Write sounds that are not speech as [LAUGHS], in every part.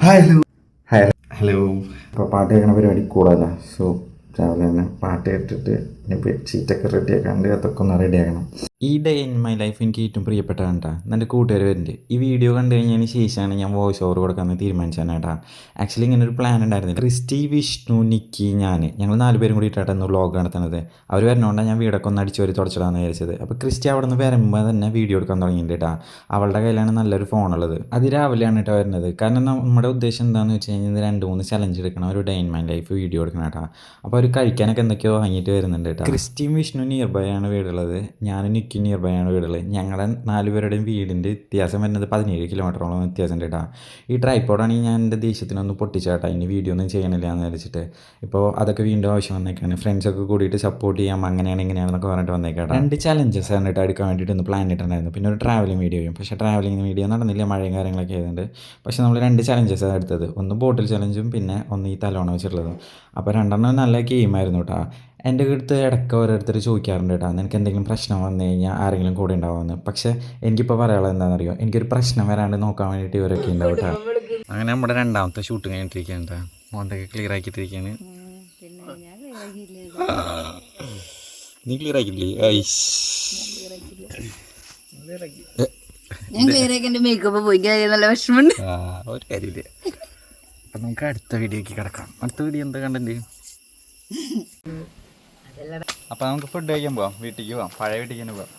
Hello hello ഇപ്പോൾ പാട്ട് കേൾക്കണ പരിപാടി കൂടാല്ല സോ രാവിലെ തന്നെ പാട്ട് കേട്ടിട്ട് ഇനി ബെഡ്ഷീറ്റൊക്കെ റെഡിയാക്കാണ്ട് അതൊക്കെ ഒന്ന് റെഡിയാക്കണം ഈ ഡേ ഇൻ മൈ ലൈഫ് എനിക്ക് ഏറ്റവും പ്രിയപ്പെട്ടതാണ് കേട്ടോ എന്റെ കൂട്ടുകാർ വരുന്നുണ്ട്. ഈ വീഡിയോ കണ്ടു കഴിഞ്ഞതിന് ശേഷമാണ് ഞാൻ വോയിസ് ഓവർ കൊടുക്കാമെന്ന് തീരുമാനിച്ചാണ് കേട്ടോ ആക്ച്വലി ഇങ്ങനെ ഒരു പ്ലാൻ ഉണ്ടായിരുന്നില്ല ക്രിസ്റ്റി വിഷ്ണു നിക്കി ഞാൻ ഞങ്ങൾ നാല് പേരും കൂടിയിട്ടാണ് ഇന്ന് വ്ളോഗ് നടത്തുന്നത്. അവർ വരണോണ്ടാണ് ഞാൻ വീടൊക്കെ ഒന്ന് അടിച്ചു വരി തുടച്ചിടാന്ന് വിചാരിച്ചത്. അപ്പോൾ ക്രിസ്റ്റി അവിടെ നിന്ന് വരുമ്പോൾ തന്നെ വീഡിയോ എടുക്കാൻ തുടങ്ങിയിട്ടുണ്ട് കേട്ടോ അവളുടെ കയ്യിലാണ് നല്ലൊരു ഫോണുള്ളത് അത് രാവിലെയാണ് കേട്ടോ വരുന്നത്. കാരണം നമ്മുടെ ഉദ്ദേശം എന്താണെന്ന് വെച്ച് കഴിഞ്ഞാൽ രണ്ട് മൂന്ന് ചലഞ്ച് എടുക്കണം. ഒരു day in my life video എടുക്കണം കേട്ടോ അപ്പോൾ അവർ കഴിക്കാനൊക്കെ എന്തൊക്കെയോ വാങ്ങിയിട്ട് വരുന്നുണ്ട് കേട്ടോ ക്രിസ്റ്റിയും വിഷ്ണു നിയർ ബൈ ആണ് വീടുള്ളത്. ഞാനും നിക്കി നിയർ ബൈ ആണ് വീടുള്ളത്. ഞങ്ങളുടെ നാലുപേരുടെയും വീടിന്റെ വ്യത്യാസം വരുന്നത് പതിനേഴ് കിലോമീറ്ററോളം വ്യത്യാസം ഉണ്ട് കേട്ടോ. ഈ ട്രൈപ്പോഡാണെങ്കിൽ ഞാൻ എന്റെ ദേഷ്യത്തിനൊന്ന് പൊട്ടിച്ചാട്ടാ ഇനി വീഡിയോ ഒന്നും ചെയ്യണില്ല എന്ന് വിചാരിച്ചിട്ട്. ഇപ്പോൾ അതൊക്കെ വീണ്ടും ആവശ്യം വന്നേക്കാണ്. ഫ്രണ്ട്സൊക്കെ കൂടിയിട്ട് സപ്പോർട്ട് ചെയ്യാം. അങ്ങനെയാണ് ഇങ്ങനെയാണെന്നൊക്കെ പറഞ്ഞിട്ട് വന്നേക്കാട്ടോ. രണ്ട് ചലഞ്ചസ് ആണ് എടുക്കാൻ വേണ്ടിയിട്ട് ഒന്ന് പ്ലാൻ ഇട്ടിട്ടുണ്ടായിരുന്നു പിന്നെ ഒരു ട്രാവലിംഗ് വീഡിയോയും പക്ഷേ ട്രാവലിംഗ് വീഡിയോ നടന്നില്ല. മഴയും കാര്യങ്ങളൊക്കെ ആയതുകൊണ്ട്. പക്ഷേ നമ്മൾ രണ്ട് ചലഞ്ചസ് ആണ് എടുത്തത്. ഒന്ന് ബോട്ടിൽ ചലഞ്ചും പിന്നെ ഒന്ന് ഈ തലോണ വെച്ചിട്ടുള്ളതും. അപ്പോൾ രണ്ടെണ്ണം നല്ല ഗെയിമായിരുന്നു കേട്ടോ. എന്റെ അടുത്ത് ഇടയ്ക്ക് ഓരോരുത്തർ ചോദിക്കാറുണ്ട് കേട്ടോ നിനക്ക് എന്തെങ്കിലും പ്രശ്നം വന്നു കഴിഞ്ഞാൽ ആരെങ്കിലും കൂടെ ഉണ്ടാവുമെന്ന്? പക്ഷേ എനിക്കിപ്പോൾ പറയാനുള്ളത് എന്താണെന്നറിയോ? എനിക്കൊരു പ്രശ്നം വരാണ്ട് നോക്കാൻ വേണ്ടിയിട്ട് ഇവരൊക്കെ ഉണ്ടാവും കേട്ടോ അങ്ങനെ നമ്മുടെ രണ്ടാമത്തെ ഷൂട്ട് കഴിഞ്ഞിട്ടിരിക്കുകയാണ് കേട്ടോ മോന്തൊക്കെ ക്ലിയർ ആക്കിയിട്ടിരിക്കുകയാണ് പിന്നെ ഞാൻ വൈകില്ലേ നീ ക്ലിയർ ആക്കില്ലേ ഐസ്. ഞാൻ ക്ലിയർ ആക്കി മേക്കപ്പ് പോയി. നല്ല വിഷമമുണ്ട്. ഒരു കാര്യമില്ല. അപ്പം നമുക്ക് അടുത്ത വീഡിയോക്ക് കിടക്കാം. അടുത്ത വീഡിയോ എന്താ കണ്ടന്റ് അപ്പം നമുക്ക് ഫുഡ് കഴിക്കാൻ പോവാം വീട്ടിലേക്ക് പോവാം പഴയ വീട്ടിലേക്ക് തന്നെ പോവാം.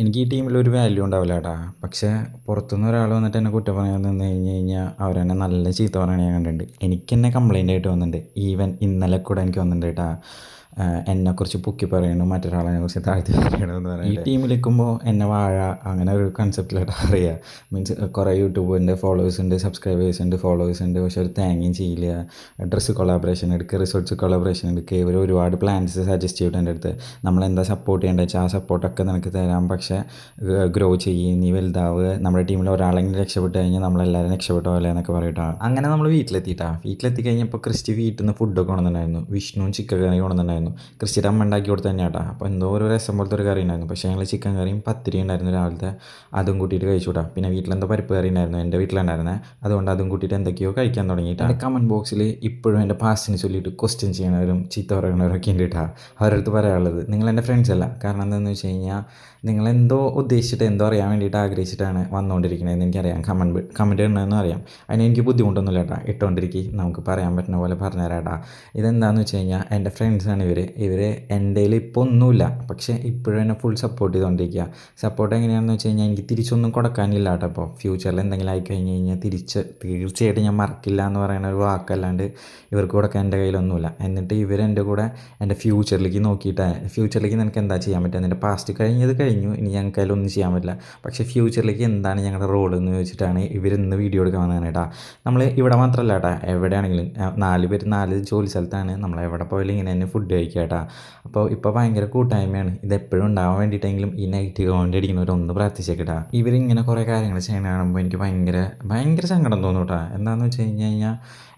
എനിക്ക് ഈ ടീമിൽ ഒരു വാല്യൂ ഉണ്ടാവില്ല കേട്ടാ പക്ഷേ പുറത്തുനിന്ന് ഒരാൾ വന്നിട്ട് എന്നെ കുറ്റം പറയാൻ നിന്ന് കഴിഞ്ഞ് കഴിഞ്ഞാൽ അവരെന്നെ നല്ല ചീത്ത പറയണ ഞാൻ കണ്ടിട്ടുണ്ട്. എനിക്ക് തന്നെ കംപ്ലൈന്റ് ആയിട്ട് വന്നിട്ടുണ്ട്. ഈവൻ ഇന്നലെ കൂടെ എനിക്ക് വന്നിട്ടുണ്ട് കേട്ടാ. എന്നെക്കുറിച്ച് പൊക്കി പറയണു മറ്റൊരാളെ കുറിച്ച് താഴ്ത്തി പറയണമെന്ന് പറയുന്നത് ഈ ടീമിൽ നിൽക്കുമ്പോൾ എന്നെ വാഴ അങ്ങനെ ഒരു കൺസെപ്റ്റിലായിട്ട് അറിയുക മീൻസ് കുറേ യൂട്യൂബിന്റെ ഫോളോവേഴ്സ് ഉണ്ട് സബ്സ്ക്രൈബേഴ്സ് ഉണ്ട് ഫോളോവേഴ്സ് ഉണ്ട്. പക്ഷെ ഒരു തേങ്ങയും ചെയ്യില്ല ഡ്രസ്സ് കൊളാബറേഷൻ എടുക്കുക റിസോർട്ട്സ് കൊളാബറേഷൻ എടുക്കുക ഇവർ ഒരുപാട് പ്ലാൻസ് സജസ്റ്റ് ചെയ്തിട്ട് എന്റെ അടുത്ത്. നമ്മളെന്താ സപ്പോർട്ട് ചെയ്യേണ്ടത് വെച്ചാൽ ആ സപ്പോർട്ടൊക്കെ നിനക്ക് തരാം. പക്ഷേ ഗ്രോ ചെയ്യും നീ വലുതാവുക നമ്മുടെ ടീമിൽ ഒരാളെങ്കിലും രക്ഷപ്പെട്ട് കഴിഞ്ഞാൽ നമ്മളെല്ലാവരും രക്ഷപ്പെട്ട പോലെ എന്നൊക്കെ പറയട്ടാണ് അങ്ങനെ നമ്മൾ വീട്ടിലെത്തിയിട്ടാ. വീട്ടിലെത്തി കഴിഞ്ഞപ്പോൾ ക്രിസ്റ്റി വീട്ടിൽ നിന്ന് ഫുഡൊക്കെ കൊണ്ടുവന്നിട്ടുണ്ടായിരുന്നു. വിഷ്ണുവും ചിക്കൻ കറി കൊണ്ടുവന്നിട്ടുണ്ടായിരുന്നു. ക്രിസ്റ്റിയുടെ അമ്മ ഉണ്ടാക്കി കൊടുത്ത് തന്നെയാട്ടാ അപ്പോൾ എന്തോ ഒരു രസം പോലത്തെ ഒരു കറി ഉണ്ടായിരുന്നു. പക്ഷേ ഞങ്ങൾ ചിക്കൻ കറിയും പത്തിരി ഉണ്ടായിരുന്നു രാവിലത്തെ. അതും കൂട്ടിയിട്ട് കഴിച്ചുകൂടാ. പിന്നെ വീട്ടിലെന്തോ പരിപ്പ് കറി ഉണ്ടായിരുന്നു. എന്റെ വീട്ടിലുണ്ടായിരുന്നേ. അതുകൊണ്ട് അതും കൂട്ടിയിട്ട് എന്തൊക്കെയോ കഴിക്കാൻ തുടങ്ങിയിട്ടാണ് കമന്റ് ബോക്സിൽ ഇപ്പോഴും എന്റെ പാസ്റ്റിനെ ചൊല്ലിയിട്ട് ക്വസ്റ്റ്യൻ ചെയ്യണവരും ചീത്ത പറയുന്നവരൊക്കെ ഉണ്ട് കേട്ടോ അവരടുത്ത് പറയാനുള്ളത്. നിങ്ങൾ എന്റെ ഫ്രണ്ട്സ് അല്ല. കാരണം എന്താണെന്ന് വെച്ച് കഴിഞ്ഞാൽ നിങ്ങളെന്തോ ഉദ്ദേശിച്ചിട്ട് എന്തോ അറിയാൻ വേണ്ടിയിട്ട് ആഗ്രഹിച്ചിട്ടാണ് വന്നുകൊണ്ടിരിക്കുന്നത് വന്നുകൊണ്ടിരിക്കണതെന്ന് എനിക്കറിയാം. കമന്റ് കമന്റ് ഉണ്ടെന്ന് അറിയാം. അതിന് എനിക്ക് ബുദ്ധിമുട്ടൊന്നുമില്ല കേട്ടോ ഇട്ടുകൊണ്ടിരിക്കും നമുക്ക് പറയാൻ പറ്റുന്ന പോലെ പറഞ്ഞുതരാട്ടാ ഇതെന്താണെന്ന് വെച്ച് കഴിഞ്ഞാൽ എന്റെ ഫ്രണ്ട്സാണ് ഇവർ ഇവർ എന്റെ ഇപ്പോൾ ഒന്നുമില്ല. പക്ഷേ ഇപ്പോഴും എന്നെ ഫുൾ സപ്പോർട്ട് ചെയ്തുകൊണ്ടിരിക്കുക സപ്പോർട്ട് എങ്ങനെയാണെന്ന് വെച്ച് കഴിഞ്ഞാൽ എനിക്ക് തിരിച്ചൊന്നും കൊടുക്കാനില്ല കേട്ടോ അപ്പോൾ ഫ്യൂച്ചറിൽ എന്തെങ്കിലും ആയി കഴിഞ്ഞ് കഴിഞ്ഞാൽ തിരിച്ച് തീർച്ചയായിട്ടും ഞാൻ മറക്കില്ല എന്ന് പറയുന്ന ഒരു വാക്കല്ലാണ്ട് ഇവർക്ക് കൊടുക്കാൻ എന്റെ കയ്യിലൊന്നുമില്ല. എന്നിട്ട് ഇവർ കൂടെ എന്റെ ഫ്യൂച്ചറിലേക്ക് നോക്കിയിട്ട്. ഫ്യൂച്ചറിലേക്ക് നിനക്ക് എന്താ ചെയ്യാൻ പറ്റുക? എന്റെ പാസ്റ്റ് കഴിഞ്ഞത് കഴിഞ്ഞു ഇനി ഞങ്ങൾക്ക് അതിലൊന്നും ചെയ്യാൻ പറ്റില്ല. പക്ഷേ ഫ്യൂച്ചറിലേക്ക് എന്താണ് ഞങ്ങളുടെ റോൾ എന്ന് ചോദിച്ചിട്ടാണ് ഇവർ ഇന്ന് വീഡിയോ എടുക്കാൻ വന്നതാണ് കേട്ടോ. നമ്മൾ ഇവിടെ മാത്രമല്ല കേട്ടോ. എവിടെയാണെങ്കിലും നാല് പേര് നാല് ജോലി സ്ഥലത്താണ്. നമ്മൾ എവിടെ പോയാലും ഇങ്ങനെ തന്നെ ഫുഡ് കഴിക്കുക കേട്ടോ. അപ്പോൾ ഇപ്പോൾ ഭയങ്കര കൂട്ടായ്മയാണ്. ഇത് എപ്പോഴും ഉണ്ടാവാൻ വേണ്ടിയിട്ടെങ്കിലും ഈ നെഗറ്റീവ് കോമന്റ് അടിക്കുന്നവരൊന്ന് പ്രാർത്ഥിച്ചേക്കട്ടാ ഇവരിങ്ങനെ കുറേ കാര്യങ്ങൾ ചെയ്യണ കാണുമ്പോൾ എനിക്ക് ഭയങ്കര ഭയങ്കര സങ്കടം തോന്നും കേട്ടോ. എന്താണെന്ന് വെച്ച് കഴിഞ്ഞ് കഴിഞ്ഞാൽ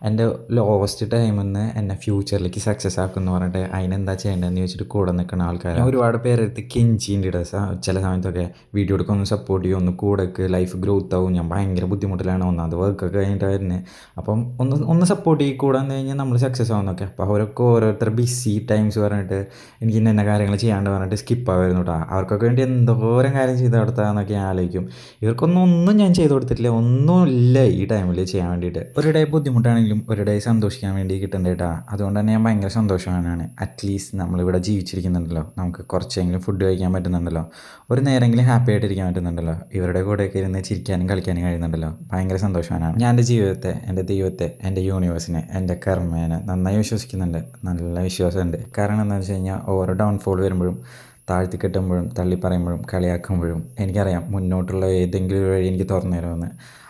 എന്റെ ലോവസ്റ്റ് ടൈമിൽ നിന്ന് എന്നെ ഫ്യൂച്ചറിലേക്ക് സക്സസ് ആക്കുമെന്ന് പറഞ്ഞിട്ട് അതിനെന്താ ചെയ്യേണ്ടതെന്ന് ചോദിച്ചിട്ട് കൂടെ നിൽക്കുന്ന ആൾക്കാർ ഒരുപാട് പേരെടുത്ത് കെഞ്ചിന്റെ ഇട ചില സമയത്തൊക്കെ വീഡിയോ എടുക്കുക ഒന്ന് സപ്പോർട്ട് ചെയ്യും ഒന്ന് കൂടെക്ക് ലൈഫ് ഗ്രോത്ത് ആവും. ഞാൻ ഭയങ്കര ബുദ്ധിമുട്ടിലാണ് ഒന്നാമത് വർക്കൊക്കെ കഴിഞ്ഞിട്ട് വരുന്നത് അപ്പം ഒന്ന് ഒന്ന് സപ്പോർട്ട് ചെയ്ത് കൂടെ വന്നു കഴിഞ്ഞാൽ നമ്മൾ സക്സസ് ആവുന്നൊക്കെ അപ്പോൾ അവരൊക്കെ ഓരോരുത്തർ ബിസി ടൈംസ് പറഞ്ഞിട്ട് എനിക്ക് ഇന്ന ഇന്ന കാര്യങ്ങൾ ചെയ്യാണ്ട് പറഞ്ഞിട്ട് സ്കിപ്പ് ആവുമായിരുന്നു കേട്ടോ അവർക്കൊക്കെ വേണ്ടി എന്തോരം കാര്യം ചെയ്ത് കൊടുത്താന്നൊക്കെ ഞാൻ ആലോചിക്കും. ഇവർക്കൊന്നും ഒന്നും ഞാൻ ചെയ്ത് കൊടുത്തിട്ടില്ല. ഒന്നും ഇല്ല ഈ ടൈമിൽ ചെയ്യാൻ വേണ്ടിയിട്ട് ഒരു ബുദ്ധിമുട്ടാണെങ്കിലും ഒരു സന്തോഷിക്കാൻ വേണ്ടി കിട്ടേണ്ട കേട്ടോ അതുകൊണ്ട് തന്നെ ഞാൻ ഭയങ്കര സന്തോഷവാനാണ്. അറ്റ്ലീസ്റ്റ് നമ്മളിവിടെ ജീവിച്ചിരിക്കുന്നുണ്ടല്ലോ. നമുക്ക് കുറച്ചെങ്കിലും ഫുഡ് കഴിക്കാൻ പറ്റുന്നുണ്ടല്ലോ. ഒരു നേരെങ്കിലും ഹാപ്പി ആയിട്ടിരിക്കാൻ പറ്റുന്നുണ്ടല്ലോ. ഇവരുടെ കൂടെയൊക്കെ ഇരുന്ന് ചിരിക്കാനും കളിക്കാനും കഴിയുന്നുണ്ടല്ലോ. ഭയങ്കര സന്തോഷവാനാണ്. ഞാൻ എന്റെ ജീവിതത്തെ എന്റെ ദൈവത്തെ എന്റെ യൂണിവേഴ്സിനെ എന്റെ കർമ്മേനെ നന്നായി വിശ്വസിക്കുന്നുണ്ട്. നല്ല വിശ്വാസമുണ്ട്. കാരണം എന്താണെന്ന് വെച്ച് കഴിഞ്ഞാൽ ഓരോ ഡൗൺഫോൾ വരുമ്പോഴും താഴ്ത്തി കെട്ടുമ്പോഴും തള്ളി പറയുമ്പോഴും കളിയാക്കുമ്പോഴും എനിക്കറിയാം മുന്നോട്ടുള്ള ഏതെങ്കിലും വഴി എനിക്ക് തുറന്നു തരുമെന്ന്.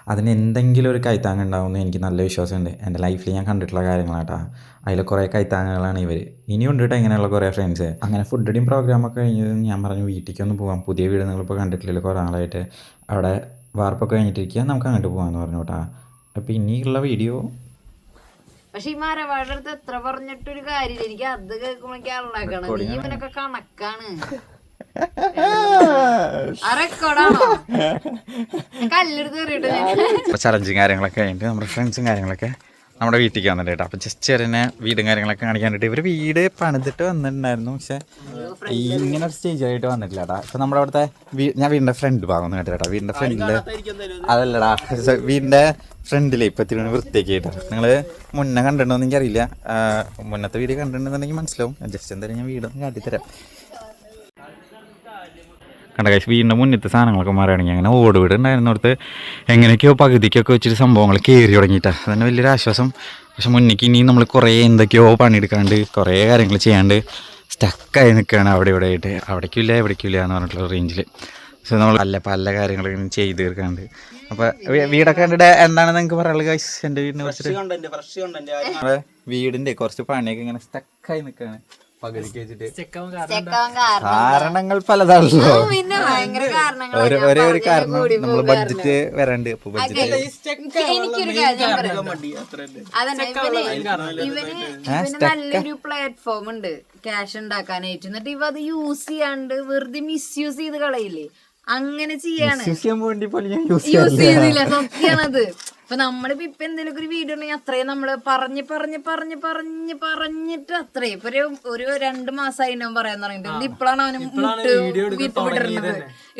അതിന് എന്തെങ്കിലും ഒരു കൈത്താങ്ങുണ്ടാവുമെന്ന് എനിക്ക് നല്ല വിശ്വാസമുണ്ട്. എന്റെ ലൈഫിൽ ഞാൻ കണ്ടിട്ടുള്ള കാര്യങ്ങളാട്ടാ. അതിൽ കുറേ കൈത്താങ്ങുകളാണ് ഇവർ ഇനിയുണ്ട് കേട്ടോ ഇങ്ങനെയുള്ള കുറേ ഫ്രണ്ട്സ് അങ്ങനെ ഫുഡ് അടിയും പ്രോഗ്രാമൊക്കെ കഴിഞ്ഞത് ഞാൻ പറഞ്ഞു വീട്ടിലേക്കൊന്ന് പോകാം പുതിയ വീട് നിങ്ങളിപ്പോൾ കണ്ടിട്ടില്ലല്ലോ കുറേ ആളായിട്ട് അവിടെ വാർപ്പൊക്കെ കഴിഞ്ഞിട്ടിരിക്കുക നമുക്ക് അങ്ങോട്ട് പോകാമെന്ന് പറഞ്ഞു കേട്ടാ അപ്പോൾ ഇനിയുള്ള വീഡിയോ പക്ഷെ ഈ മരവാഴയുടെ അടുത്ത് എത്ര പറഞ്ഞിട്ടൊരു കാര്യമില്ല. എനിക്ക് അത് കേൾക്കുമ്പോഴേക്ക് നീ ഇവനൊക്കെ കണക്കാണ്. [LAUGHS] കല്ലെടുത്ത് അപ്പോൾ ചലഞ്ചും കാര്യങ്ങളൊക്കെ കഴിഞ്ഞിട്ട് നമ്മുടെ ഫ്രണ്ട്സും കാര്യങ്ങളൊക്കെ നമ്മുടെ വീട്ടിലേക്ക് വന്നിട്ട് കേട്ടോ. അപ്പോൾ ജസ്റ്റ് ചെറിയ വീടും കാര്യങ്ങളൊക്കെ കാണിക്കാൻ വേണ്ടിയിട്ട് ഇവർ വീട് പണിതിട്ട് വന്നിട്ടുണ്ടായിരുന്നു. പക്ഷെ ഇങ്ങനെ ഒരു സ്റ്റേജ് ആയിട്ട് വന്നിട്ടില്ല കേട്ടോ അപ്പോൾ നമ്മുടെ അവിടുത്തെ ഞാൻ വീടിന്റെ ഫ്രണ്ട് ഭാഗം കേട്ടോ കേട്ടോ വീടിന്റെ ഫ്രണ്ടിൽ അതല്ലടാ. വീടിന്റെ ഫ്രണ്ടിൽ ഇപ്പം ഇത്തിരി വൃത്തിയൊക്കെ ആയിട്ട് നിങ്ങൾ മുന്നേ കണ്ടിട്ടുണ്ടോന്ന് എനിക്കറിയില്ല. ആ, മുന്നത്തെ വീട് കണ്ടിട്ടുണ്ടെന്നുണ്ടെങ്കിൽ മനസ്സിലാവും. ജസ്റ്റ് എന്തായാലും ഞാൻ വീടൊന്ന് കാട്ടിത്തരാം. കണ്ട കാശ് വീടിന്റെ മുന്നത്തെ സാധനങ്ങളൊക്കെ മാറുകയാണെങ്കിൽ അങ്ങനെ ഓട് വീട് ഉണ്ടായിരുന്നിടത്ത് എങ്ങനെയൊക്കെയോ പകുതിക്കൊക്കെ വെച്ചിട്ട് സംഭവങ്ങൾ കയറി തുടങ്ങിയിട്ടാണ് അതന്നെ വലിയൊരു ആശ്വാസം. പക്ഷെ മുന്നേക്ക് ഇനിയും നമ്മൾ കുറേ എന്തൊക്കെയോ പണിയെടുക്കാണ്ട് കുറേ കാര്യങ്ങൾ ചെയ്യാണ്ട് സ്റ്റക്കായി നിൽക്കുകയാണ് അവിടെ ഇവിടെ ആയിട്ട്. അവിടേക്കില്ല എവിടേക്കില്ല എന്ന് പറഞ്ഞിട്ടുള്ള റേഞ്ചിൽ പക്ഷെ നമ്മൾ പല പല കാര്യങ്ങളും ഇങ്ങനെ ചെയ്ത് തീർക്കാണ്ട്. അപ്പോൾ വീടൊക്കെ കണ്ടിട്ട് എന്താണെന്ന് നിങ്ങൾക്ക് പറയാനുള്ളത് ഗൈസ് എന്റെ വീടിനെ കുറിച്ചിട്ട്? വീടിന്റെ കുറച്ച് പണിയൊക്കെ ഇങ്ങനെ സ്റ്റക്കായി നിൽക്കുകയാണ്. കാരണങ്ങൾ പലതാണല്ലോ പിന്നെ ഭയങ്കര കാരണങ്ങളാ. ഒരു ഒരേ കാരണം നമ്മൾ ബഡ്ജറ്റ് വരാണ്ട്. അപ്പൊ ബഡ്ജറ്റ് എനിക്ക് എനിക്കൊരു കാര്യം പറയാം അതന്നെ ഇവന് ഇവന് ഇവന് നല്ലൊരു പ്ലാറ്റ്ഫോം ഉണ്ട്. ക്യാഷ് ഉണ്ടാക്കാനായിട്ട്. എന്നിട്ട് ഇവ അത് യൂസ് ചെയ്യാണ്ട് വെറുതെ മിസ്യൂസ് ചെയ്ത് കളയില്ലേ? അങ്ങനെ ചെയ്യാണ്. യൂസ് ചെയ്യാൻ വേണ്ടി പോലും ഞാൻ യൂസ് യൂസ് ചെയ്യുന്നില്ല സത്യാണത് ഇപ്പൊ നമ്മളിപ്പോ ഇപ്പൊ എന്തെങ്കിലും ഒരു വീഡിയോ ഉണ്ടെങ്കിൽ അത്രയും നമ്മൾ പറഞ്ഞ് പറഞ്ഞ് പറഞ്ഞ് പറഞ്ഞ് പറഞ്ഞിട്ട് അത്രയും. ഇപ്പൊ ഒരു ഒരു രണ്ട് മാസമായി ഞാൻ പറയാൻ തുടങ്ങിയിട്ട് ഇപ്പോഴാണ് അവന് മുട്ട് വിട്ടിടുന്നത്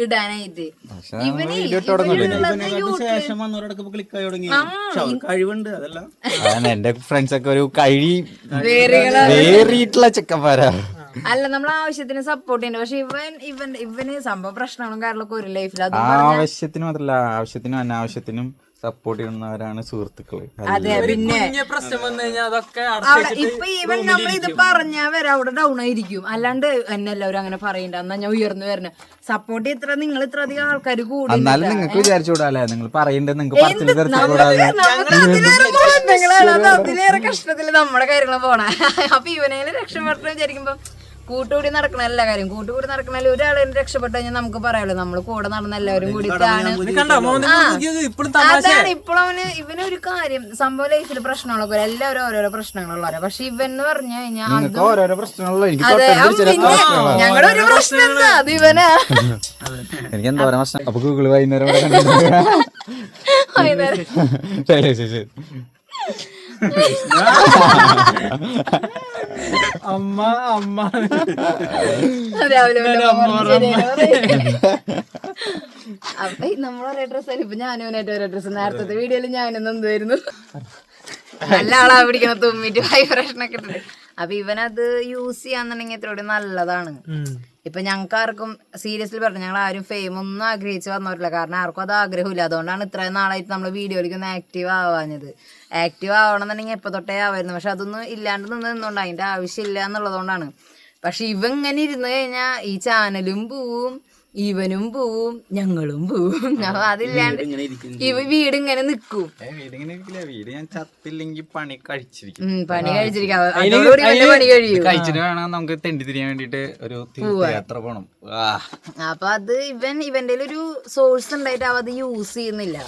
ഇടാനായിട്ട്. ഇവന് ഇവനുള്ളത് എന്റെ ഫ്രണ്ട്സ് ഒക്കെ ഒരു കഴി വേറിട്ടുള്ള ചെക്കന്മാരാ. അല്ല നമ്മൾ ആവശ്യത്തിന് സപ്പോർട്ട് ചെയ്യുന്നുണ്ട് പക്ഷെ ഇവൻ ഇവൻ ഇവന് സംഭവം പ്രശ്നങ്ങളും കാര്യങ്ങളൊക്കെ ഒരു ലൈഫിൽ അത് ആവശ്യത്തിന് മാത്രല്ല ആവശ്യത്തിനും അനാവശ്യത്തിനും സപ്പോർട്ട് ചെയ്യുന്നവരാണ് സുഹൃത്തുക്കൾ. അതെ പിന്നെ ഇപ്പൊ ഇവൻ നമ്മൾ ഇത് പറഞ്ഞ വരെ അവിടെ ഡൗൺ ആയിരിക്കും. അല്ലാണ്ട് എന്നെ എല്ലാവരും അങ്ങനെ പറയണ്ട. എന്നാ ഞാൻ ഉയർന്നു വരണേ. സപ്പോർട്ട് ഇത്ര നിങ്ങൾ ഇത്ര അധികം ആൾക്കാർ കൂടി എന്നാലും നിങ്ങൾക്ക് വിചാരിച്ചുകൂടാല്ലേ നിങ്ങൾ പറയണ്ടത് നിങ്ങൾക്ക് അതിലേറെ കഷ്ടത്തിൽ നമ്മുടെ കാര്യങ്ങൾ പോണേ. [LAUGHS] അപ്പൊ ഇവനെ രക്ഷപ്പെട്ടു വിചാരിക്കുമ്പോ കൂട്ടുകൂടി നടക്കണ എല്ലാ കാര്യം കൂട്ടുകൂടി നടക്കണ ഒരാളെ രക്ഷപ്പെട്ടു കഴിഞ്ഞാൽ നമുക്ക് പറയാലോ നമ്മൾ കൂടെ നടന്ന എല്ലാവരും കൂടിയിട്ടാണ് കണ്ടോ? മോനെ ഇപ്പോഴും അതാണ് ഇപ്പോഴവന് അവന് ഇവനൊരു കാര്യം. സംഭവ ലൈഫിൽ പ്രശ്നങ്ങളൊക്കെ വരും. എല്ലാവരും ഓരോരോ പ്രശ്നങ്ങളുള്ളവരാ. പക്ഷെ ഇവൻ എന്ന് പറഞ്ഞു കഴിഞ്ഞാൽ നിങ്ങൾക്ക് ഓരോരോ പ്രശ്നങ്ങളുള്ള ഞങ്ങളുടെ ഒരു പ്രശ്നം എന്താ? അത് ഇവനാ. എനിക്ക് എന്തോരം പ്രശ്നം. അപ്പൊ ഗൂഗിൾ. വൈകുന്നേരം. ശരി ശരി ശരി. [LAUGHS] അമ്മ അമ്മ. രാവിലെ. അപ്പൊ നമ്മളൊരേ ഡ്രസ് ഇപ്പൊ ഞാനും ഇവനായിട്ട് ഒരേ ഡ്രസ് നേരത്തെ വീഡിയോയിൽ ഞാനൊന്നും എന്തായിരുന്നു നല്ല ആളാ പിടിക്കണ തുമ്മിട്ട് വൈബ്രേഷൻ ഒക്കെ ഇട്ടിട്ട്. അപ്പൊ ഇവനത് യൂസ് ചെയ്യാന്നുണ്ടെങ്കിൽ എത്രയോടെ നല്ലതാണ്. ഇപ്പൊ ഞങ്ങൾക്ക് ആർക്കും സീരിയസ്ലി പറഞ്ഞു ഞങ്ങൾ ആരും ഫെയിം ഒന്നും ആഗ്രഹിച്ച് വന്നവരില്ല. കാരണം ആർക്കും അത് ആഗ്രഹമില്ല. അതുകൊണ്ടാണ് ഇത്രയും നാളായിട്ട് നമ്മൾ വീഡിയോയിലേക്ക് ഒന്ന് ആക്റ്റീവ് ആവാഞ്ഞത്. ആക്റ്റീവ് ആവണം എന്നുണ്ടെങ്കിൽ എപ്പോൾ തൊട്ടേ ആവായിരുന്നു. പക്ഷെ അതൊന്നും ഇല്ലാണ്ട് നിന്ന് നിന്നുകൊണ്ട് അതിന്റെ ആവശ്യമില്ല എന്നുള്ളതുകൊണ്ടാണ്. പക്ഷെ ഇവ ഇങ്ങനെ ഇരുന്ന് കഴിഞ്ഞാൽ ഈ ചാനലും പോവും. ഇവനും പോവും ഞങ്ങളും പോവും. അപ്പൊ അതില്ലാണ്ട് ഇവ വീട് ഇങ്ങനെ നിക്കും വീട് ഞാൻ ചത്തില്ലെങ്കിൽ പണി കഴിച്ചിരിക്കും. ഉം, പണി കഴിച്ചിരിക്കാം. അതോടുകൂടി ഇവന്റെ പണി കഴിയും കഴിച്ചിട്ട് വേണം നമുക്ക് തെണ്ടി തിരിയാൻ വേണ്ടിട്ട് ഒരു തീർത്ഥയാത്ര പോണം. ആ. അപ്പൊ അത് ഇവൻ ഇവന്റെ ഒരു സോഴ്സ് ഉണ്ടായിട്ട് അവ അത് യൂസ് ചെയ്യുന്നില്ല.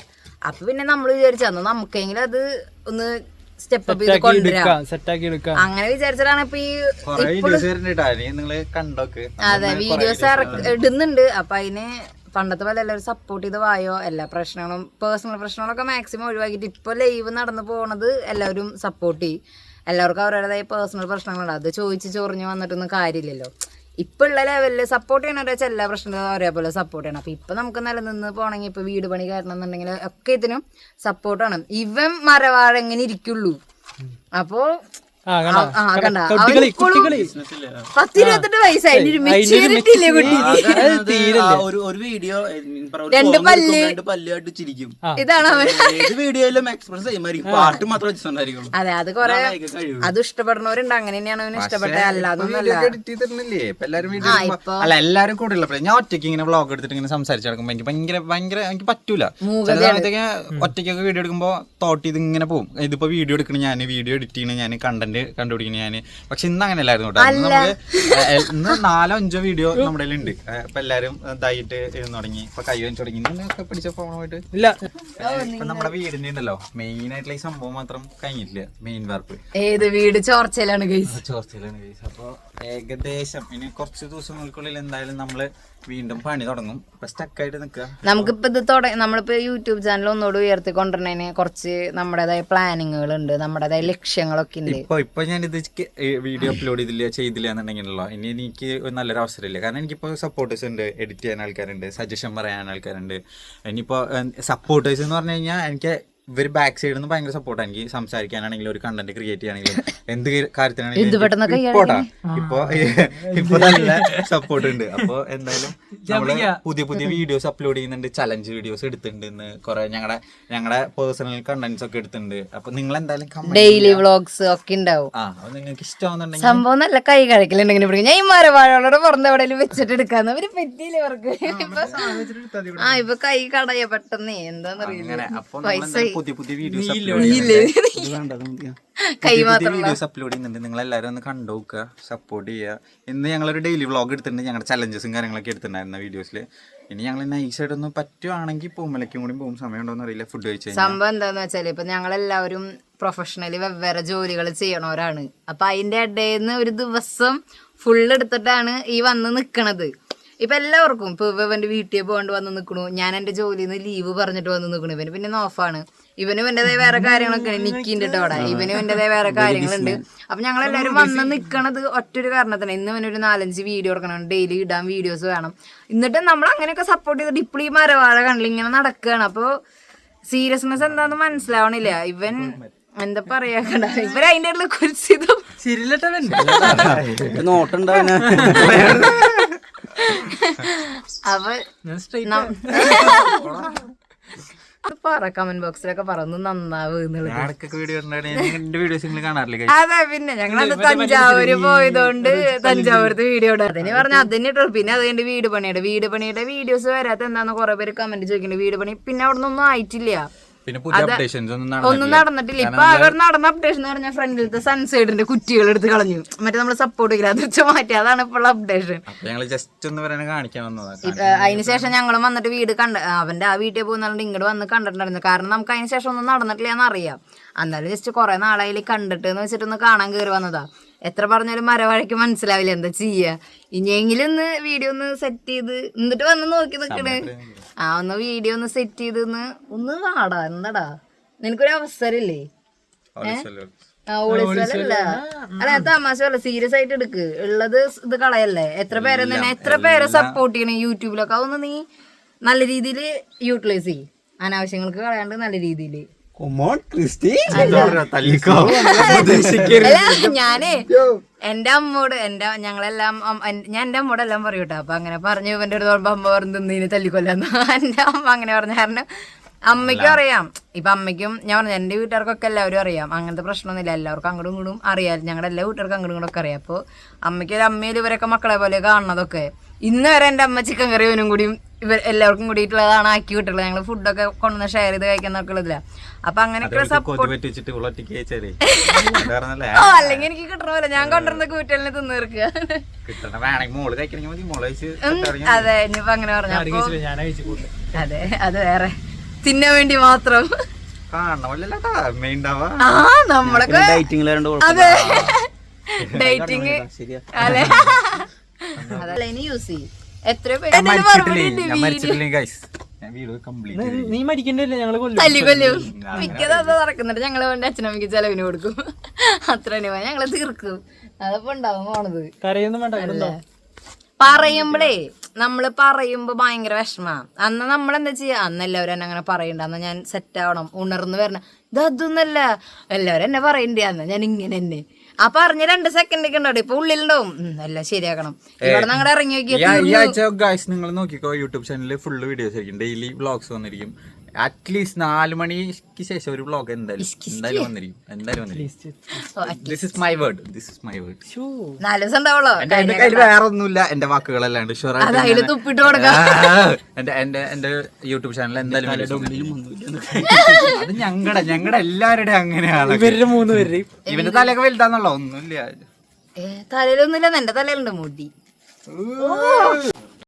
അപ്പൊ പിന്നെ നമ്മൾ വിചാരിച്ചു അന്ന് നമുക്കെങ്കിലും അത് ഒന്ന് സ്റ്റെപ്പ് സെറ്റാക്കി എടുക്കാം അങ്ങനെ വിചാരിച്ചിട്ടാണ് ഇപ്പൊ ഈ അതെ വീഡിയോസ് ഇടുന്നുണ്ട്. അപ്പൊ അതിന് പണ്ടത്തെ പോലെ എല്ലാവരും സപ്പോർട്ട് ചെയ്ത് വായോ? എല്ലാ പ്രശ്നങ്ങളും പേഴ്സണൽ പ്രശ്നങ്ങളൊക്കെ മാക്സിമം ഒഴിവാക്കിയിട്ട് ഇപ്പൊ ലൈവ് നടന്നു പോണത് എല്ലാവരും സപ്പോർട്ട് ചെയ്യും. എല്ലാവർക്കും അവരുടേതായ പേഴ്സണൽ പ്രശ്നങ്ങളുണ്ട്. അത് ചോദിച്ച് ചൊറിഞ്ഞു വന്നിട്ടൊന്നും കാര്യമില്ലല്ലോ. ഇപ്പൊ ഉള്ള ലെവലിൽ സപ്പോർട്ട് ചെയ്യണ വെച്ചാൽ എല്ലാ പ്രശ്നങ്ങളും ഒരേപോലെ സപ്പോർട്ട് ചെയ്യണം. അപ്പൊ ഇപ്പൊ നമുക്ക് നിലനിന്ന് പോകണമെങ്കിൽ ഇപ്പൊ വീട് പണി കയറണം എന്നുണ്ടെങ്കിൽ ഒക്കെ ഇതിനും സപ്പോർട്ടാണ് ഇവൻ മരവാഴ എങ്ങനെ ഇരിക്കുള്ളൂ. അപ്പോ പത്തിരുപത്തെട്ട് വയസ്സായി. ഒരു വീഡിയോ രണ്ട് പല്ല്. രണ്ട് പല്ലുമായിട്ട് ചിരിക്കും. ഇതാണ് അവൻ. ഏത് വീഡിയോയിലും എക്സ്പ്രസ് ചെയ്യുമായിരിക്കും പാട്ട് മാത്രം വെച്ചിട്ടുണ്ടായിരിക്കുള്ളൂ. അതെ അത് കൊറേ ഇഷ്ടപ്പെടുന്നവരുണ്ട്. അങ്ങനെ തന്നെയാണ് അവന് ഇഷ്ടപ്പെട്ടത്. അല്ലാതെ എഡിറ്റ് ചെയ്തിരുന്നില്ലേ ഇപ്പൊ എല്ലാരും അല്ല എല്ലാരും കൂടെ ഞാൻ ഒറ്റയ്ക്ക് ഇങ്ങനെ വ്ളോഗ് എടുത്തിട്ട് ഇങ്ങനെ സംസാരിച്ചു നടക്കുമ്പോ എനിക്ക് ഭയങ്കര ഭയങ്കര എനിക്ക് പറ്റൂല. ഒറ്റയ്ക്കൊക്കെ വീഡിയോ എടുക്കുമ്പോ തോട്ട് ഇത് ഇങ്ങനെ പോകും ഇതിപ്പോ വീഡിയോ എടുക്കണ ഞാൻ വീഡിയോ എഡിറ്റ് ചെയ്യണ ഞാൻ കണ്ടന്റ് കണ്ടുപിടിക്കണ ഞാൻ പക്ഷെ ഇന്ന് അങ്ങനെ അല്ലായിരുന്നു കേട്ടോ. ഇന്ന് നാലോ അഞ്ചോ വീഡിയോ നമ്മുടെ ഉണ്ട് ഇപ്പൊ എല്ലാരും ഇതായിട്ട് ഇരുന്ന് തുടങ്ങി ഇപ്പൊ കൈ വെച്ച് തുടങ്ങി. പിടിച്ച ഫോണുമായിട്ട്? ഇല്ല. ഇപ്പൊ നമ്മുടെ വീടിന്റെ ഉണ്ടല്ലോ മെയിൻ ആയിട്ടുള്ള ഈ സംഭവം മാത്രം കഴിഞ്ഞിട്ടില്ല. മെയിൻ വാർപ്പ് ഏത് വീട്? ചോർച്ചയിലാണ് ഗൈസ് ചോർച്ചയിലാണ് guys. അപ്പൊ ഏകദേശം ഇനി കുറച്ച് ദിവസങ്ങൾക്കുള്ളിൽ എന്തായാലും നമ്മൾ വീണ്ടും പണി തുടങ്ങും. ഇപ്പൊ സ്റ്റക്കായിട്ട് നിക്കുക നമുക്കിപ്പോ ഇത് തുടങ്ങി നമ്മളിപ്പോ യൂട്യൂബ് ചാനൽ ഒന്നുകൂടി ഉയർത്തിക്കൊണ്ടിരുന്നതിന് കുറച്ച് നമ്മുടേതായ പ്ലാനിങ്ങുകൾ ഉണ്ട് നമ്മുടേതായ ലക്ഷ്യങ്ങളൊക്കെ ഉണ്ട്. ഇപ്പൊ ഇപ്പൊ ഞാൻ ഇത് വീഡിയോ അപ്ലോഡ് ചെയ്തില്ല ചെയ്തില്ല എന്നുണ്ടെങ്കിലല്ലോ ഇനി എനിക്ക് ഒരു നല്ലൊരു അവസരമില്ല. കാരണം എനിക്കിപ്പോ സപ്പോർട്ടേഴ്സ് ഉണ്ട് എഡിറ്റ് ചെയ്യാൻ ആൾക്കാരുണ്ട് സജഷൻ പറയാൻ ആൾക്കാരുണ്ട്. ഇനിയിപ്പോ സപ്പോർട്ടേഴ്സ് എന്ന് പറഞ്ഞു കഴിഞ്ഞാൽ എനിക്ക് ഇവർ ബാക്ക് സൈഡിൽ നിന്ന് ഭയങ്കര സപ്പോർട്ടാണ് എനിക്ക് സംസാരിക്കാനാണെങ്കിലും ഒരു കണ്ടന്റ് ക്രിയേറ്റ് ചെയ്യാണെങ്കിലും എന്ത് കാര്യത്തിനാണെങ്കിലും ഇപ്പോട്ടാ ഇപ്പൊ ഇപ്പൊ നല്ല സപ്പോർട്ട് ഉണ്ട്. അപ്പൊ എന്തായാലും നമ്മൾ പുതിയ പുതിയ വീഡിയോസ് അപ്ലോഡ് ചെയ്യുന്നുണ്ട്. ചലഞ്ച് വീഡിയോസ് എടുത്തിട്ടുണ്ട് ഇന്ന്. കുറെ ഞങ്ങളുടെ ഞങ്ങളുടെ പേഴ്സണൽ കണ്ടന്റ്സ് ഒക്കെ എടുത്തിട്ടുണ്ട്. അപ്പൊ നിങ്ങൾ എന്തായാലും ഡെയിലി വ്ളോഗ്സ് ഒക്കെ ഉണ്ടാവും. ആ നിങ്ങൾക്ക് ഇഷ്ടമാണെന്നുണ്ടെങ്കിൽ സംഭവം നല്ല കൈ കഴിക്കലുണ്ടെങ്കിൽ ഞാൻ ഈ മരവാഴകളോട് പുറത്ത് എവിടെയെങ്കിലും വെച്ചിട്ട് എടുക്കാന്ന്. അവർ പറ്റിയില്ല ഇവർക്ക്? ആ ഇപ്പൊ കൈ കടയ പെട്ടെന്ന്. എന്താന്നറിയില്ല. പൈസ പുതിയ പുതിയ വീഡിയോസ് വീഡിയോസ് അപ്ലോഡ് ചെയ്യുന്നുണ്ട്. നിങ്ങൾ എല്ലാവരും ഒന്ന് കണ്ടുനോക്കുക സപ്പോർട്ട് ചെയ്യുക. ഇന്ന് ഞങ്ങളൊരു ഡെയിലി വ്ളോഗ് എടുത്തിട്ടുണ്ട്. ഞങ്ങളുടെ ചലഞ്ചസും കാര്യങ്ങളൊക്കെ എടുത്തിട്ടുണ്ടായിരുന്ന വീഡിയോസിൽ ഇനി ഞങ്ങൾ നൈസായിട്ടൊന്ന് പറ്റുവാണെങ്കിൽ പൂമലയ്ക്കും കൂടി പോകും. സമയം ഉണ്ടോന്ന് അറിയില്ല. ഫുഡ് കഴിച്ചു സംഭവം എന്താന്ന് വെച്ചാൽ ഇപ്പൊ ഞങ്ങളെല്ലാവരും പ്രൊഫഷണലി വെവ്വേറെ ജോലികൾ ചെയ്യണവരാണ്. അപ്പൊ അതിന്റെ ഇടയിൽ നിന്ന് ഒരു ദിവസം ഫുൾ എടുത്തിട്ടാണ് ഈ വന്ന് നിക്കണത്. ഇപ്പൊ എല്ലാവർക്കും ഇപ്പൊ ഇവന്റെ വീട്ടിൽ പോകാണ്ട് വന്ന് നിക്കണു. ഞാൻ എന്റെ ജോലിയിൽ നിന്ന് ലീവ് പറഞ്ഞിട്ട് വന്ന് നിക്കണു. ഇവന് പിന്നെ ഓഫാണ് ഇവനും എന്റേതായ വേറെ കാര്യങ്ങളൊക്കെ നിക്കിന്റെ അവിടെ ഇവനും എന്റേതായ വേറെ കാര്യങ്ങളുണ്ട്. അപ്പൊ ഞങ്ങൾ എല്ലാവരും വന്ന് നിക്കണത് ഒറ്റൊരു കാരണത്തിന്. ഇന്ന് ഇവനൊരു നാലഞ്ച് വീഡിയോ എടുക്കണം ഡെയിലി ഇടാൻ വീഡിയോസ് വേണം. എന്നിട്ട് നമ്മൾ അങ്ങനെയൊക്കെ സപ്പോർട്ട് ചെയ്തിട്ട് ഇപ്പോൾ ഈ മരവാഴ കണ്ടില്ല? ഇങ്ങനെ നടക്കുകയാണ് അപ്പൊ സീരിയസ്നെസ് എന്താന്ന് മനസ്സിലാവണില്ല. ഇവൻ എന്താ പറയാ കണ്ട? ഇവർ അതിന്റെ ഇടയിൽ കുരിശിതും അവ [LAUGHS] അത് പറ കമന്റ് ബോക്സിലൊക്കെ പറഞ്ഞു നന്നാവ് എന്നുള്ളത്. ഇടയ്ക്കൊക്കെ വീഡിയോ എന്റെ വീഡിയോസ് നിങ്ങൾ കാണാറില്ല guys? അതെ പിന്നെ ഞങ്ങളത് തഞ്ചാവൂര് പോയതുകൊണ്ട് തഞ്ചാവൂരത്തെ വീഡിയോ ഇടാം. അതിന് പറഞ്ഞ അതിന് ഇട്ടു പിന്നെ അത് കഴിഞ്ഞ് വീട് പണിയുടെ വീട് പണിയുടെ വീഡിയോസ് വരാത്ത എന്താന്ന് കുറെ പേര് കമന്റ് ചോദിക്കുന്നുണ്ട്. വീട് പണി പിന്നെ അവിടെ ഒന്നും ആയിട്ടില്ല. പിന്നെ പുതിയ അപ്ഡേഷൻസ് ഒന്നും നടന്നിട്ടില്ല. ഇപ്പൊ അവർ നടന്ന അപ്ഡേഷൻ എന്ന് പറഞ്ഞാൽ ഫ്രണ്ടിലത്തെ സൺസൈഡിന്റെ കുറ്റികൾ എടുത്ത് കളഞ്ഞു. മറ്റേ നമ്മൾ സപ്പോർട്ട് ചെയ്യില്ല അത് വെച്ച് മാറ്റി. അതാണ് ഇപ്പോൾ അപ്ഡേഷൻ ഞങ്ങൾ ജസ്റ്റ് ഒന്ന് പറയാൻ കാണിക്കാൻ വന്നതാണ് അതിന് ശേഷം ഞങ്ങൾ വന്നിട്ട് വീട് കണ്ട അവന്റെ ആ വീട്ടിൽ പോകുന്നുണ്ട് ഇങ്ങോട്ട് വന്ന് കണ്ടിട്ടുണ്ടായിരുന്നു. കാരണം നമുക്ക് അതിന് ശേഷം ഒന്നും നടന്നിട്ടില്ല എന്ന് അറിയാം. എന്നാലും ജസ്റ്റ് കുറെ നാളായി കണ്ടിട്ട് എന്ന് വെച്ചിട്ട് ഒന്ന് കാണാൻ കയറി വന്നതാ. എത്ര പറഞ്ഞാലും മരവഴക്ക് മനസ്സിലാവില്ല എന്താ ചെയ്യാ. ഇനിയെങ്കിലും ഒന്ന് വീഡിയോ ഒന്ന് സെറ്റ് ചെയ്ത് എന്നിട്ട് വന്ന് നോക്കി നിക്കണ്. ആ ഒന്ന് വീഡിയോ ഒന്ന് സെറ്റ് ചെയ്ത് ഒന്ന് വാടാ എന്താടാ? നിനക്കൊരു അവസരല്ലേ അല്ല തമാശ അല്ല സീരിയസ് ആയിട്ട് എടുക്ക്. ഉള്ളത് ഇത് കളയല്ലേ? എത്ര പേരെ തന്നെ എത്ര പേരെ സപ്പോർട്ട് ചെയ്യണേ യൂട്യൂബിലൊക്കെ? അതൊന്ന് നീ നല്ല രീതിയിൽ യൂട്ടിലൈസ് ചെയ്യും. അനാവശ്യങ്ങൾക്ക് കളയാണ്ട് നല്ല രീതിയിൽ കൊമോൺ ക്രിസ്റ്റി അല്ല? ഞാനേ എന്റെ അമ്മോട് എന്റെ ഞങ്ങളെല്ലാം ഞാൻ എന്റെ അമ്മോട് എല്ലാം പറയും കേട്ടോ അപ്പൊ അങ്ങനെ പറഞ്ഞു ഇവന്റെ അടുത്ത് പറയുമ്പോ അമ്മ പറഞ്ഞു തിന്നീന് തല്ലിക്കൊല്ലാന്ന്. [LAUGHS] എന്റെ അമ്മ അങ്ങനെ പറഞ്ഞു കാരണം അമ്മയ്ക്കും അറിയാം. ഇപ്പൊ അമ്മയ്ക്കും ഞാൻ പറഞ്ഞു എന്റെ വീട്ടുകാർക്കൊക്കെ എല്ലാവരും അറിയാം. അങ്ങനത്തെ പ്രശ്നമൊന്നുമില്ല. എല്ലാവർക്കും അങ്ങോട്ടും ഇങ്ങോട്ടും അറിയാം. ഞങ്ങളുടെ എല്ലാ വീട്ടുകാർക്കും അങ്ങോട്ടും ഇങ്ങോട്ടും ഒക്കെ അറിയാം. അപ്പൊ അമ്മയ്ക്ക് ഒരു അമ്മയിൽ ഇവരൊക്കെ മക്കളെ പോലെ കാണുന്നതൊക്കെ. ഇന്ന് വരെ എന്റെ അമ്മ ചിക്കൻ കറി ഇവനും കൂടിയും ഇവർ എല്ലാവർക്കും കൂടിയിട്ടുള്ളതാണ് ആക്കി വിട്ടുള്ളത് ഞങ്ങൾ ഫുഡൊക്കെ കൊണ്ടുവന്ന് ഷെയർ ചെയ്ത് കഴിക്കുന്നൊക്കെ ഉള്ളതില്ല അപ്പൊ അങ്ങനെയൊക്കെ [LAUGHS] ഓ അല്ലെങ്കിൽ എനിക്ക് കിട്ടണ പോലെ. ഞാൻ കൊണ്ടുവരുന്ന കൂട്ടലിന് തിന്നു തീർക്കുക. അതെ ഇനിയിപ്പോ അങ്ങനെ പറഞ്ഞു അതെ അത് വേറെ. തിന്നാൻ വേണ്ടി മാത്രം. കാണണമല്ലട്ടാ മെയിൻ ഉണ്ടാവാ ആ നമ്മളൊക്കെ ഡൈറ്റിംഗിലാണ്ട് അതെ. [LAUGHS] ഡേറ്റിങ് ശരിയാ. അല്ലെ [LAUGHS] അതല്ല ഇനി യൂസ് ചെയ്യും. എത്ര നീ മരിക്കണ്ടല്ലേ? ഞങ്ങൾ കൊല്ലും. തല്ലി കൊല്ലും. മിക്കത് അത് നടക്കുന്നുണ്ട്. ഞങ്ങൾ വേണ്ടി അച്ഛനമ്മക്ക് ചെലവിന് കൊടുക്കും. അത്ര രൂപ ഞങ്ങൾ തീർക്കും. അതപ്പോ ഉണ്ടാവും പോണത്. കരയൊന്നും വേണ്ട? പറയുമ്പളേ നമ്മൾ പറയുമ്പോൾ ഭയങ്കര വിഷമമാണ് അന്ന് നമ്മൾ എന്താ ചെയ്യുക അന്ന് എല്ലാവരും എന്നെ അങ്ങനെ പറയണ്ട. അന്ന് ഞാൻ സെറ്റ് ആവണം. ഉണർന്ന് വരണം. ഇത് അതൊന്നല്ല എല്ലാവരും എന്നെ പറയണ്ടേ. അന്ന് ഞാൻ ഇങ്ങനെ തന്നെ. ആ പറഞ്ഞ രണ്ട് സെക്കൻഡ് ഒക്കെ ഉണ്ടാവും. ഇപ്പൊ ഉള്ളിലുണ്ടാവും. എല്ലാം ശരിയാക്കണം. ഇവിടെ ഇറങ്ങി നോക്കി ഈ ആഴ്ച നിങ്ങൾ നോക്കിക്കോ യൂട്യൂബ് ചാനലിൽ ഫുള്ള് വീഡിയോസ് ആയിരിക്കും ഡെയിലി വ്ളോഗ്സ് വന്നിരിക്കും. അറ്റ്ലീസ്റ്റ് നാല് മണിക്ക് ശേഷം ഒരു ബ്ലോഗ് എന്തായാലും എന്തായാലും വന്നിരിക്കും. എന്തായാലും വന്നിരിക്കും. This is my word this is my word നാല് ദിവസം ഉണ്ടാവുള്ളോ? എന്റെ കയ്യിൽ വേറെ ഒന്നുമില്ല. എന്റെ ഷുവർ അതിൽ തുപ്പിട്ട് കൊടുക്കാം. എന്റെ എന്റെ എന്റെ യൂട്യൂബ് ചാനൽ എന്തായാലും അത് ഞങ്ങടെ ഞങ്ങടെ എല്ലാവരുടെ അങ്ങനെയാണ് ഇവരുടെ മൂന്ന് പേരുടെയും ഇവന്റെ തലയൊക്കെ വലുതാന്നുള്ളോ ഒന്നുമില്ല. ഏ തലയിലൊന്നുമില്ല. എന്റെ തലയിലുണ്ട് മുടി.